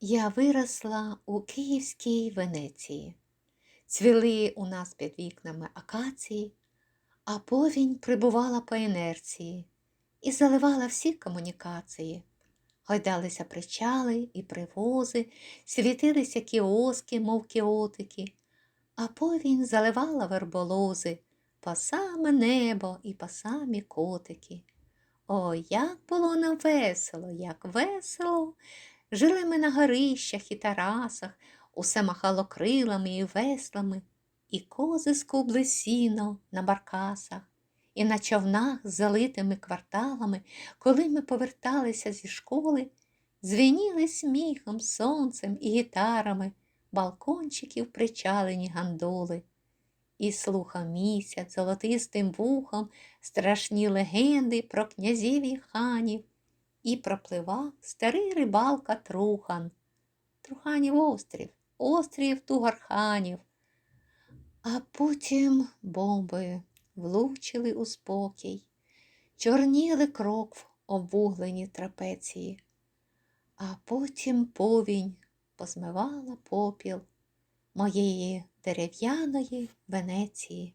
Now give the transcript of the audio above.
Я виросла у Київській Венеції. Цвіли у нас під вікнами акації, а повінь прибувала по інерції і заливала всі комунікації. Гойдалися причали і привози, світилися кіоски, мов кіотики, а повінь заливала верболози по саме небо і по самі котики. Ой, як було нам весело, як весело! Жили ми на горищах і тарасах, усе махало крилами і веслами, і кози скубли сіно на баркасах, і на човнах з залитими кварталами, коли ми поверталися зі школи, дзвеніли сміхом, сонцем і гітарами балкончиків причалені гандоли. І слухав місяць золотистим вухом страшні легенди про князів і ханів, і пропливав старий рибалка Трухан. Труханів острів, острів Тугарханів. А потім бомби влучили у спокій, чорніли крок в обвуглені трапеції, а потім повінь позмивала попіл моєї дерев'яної Венеції.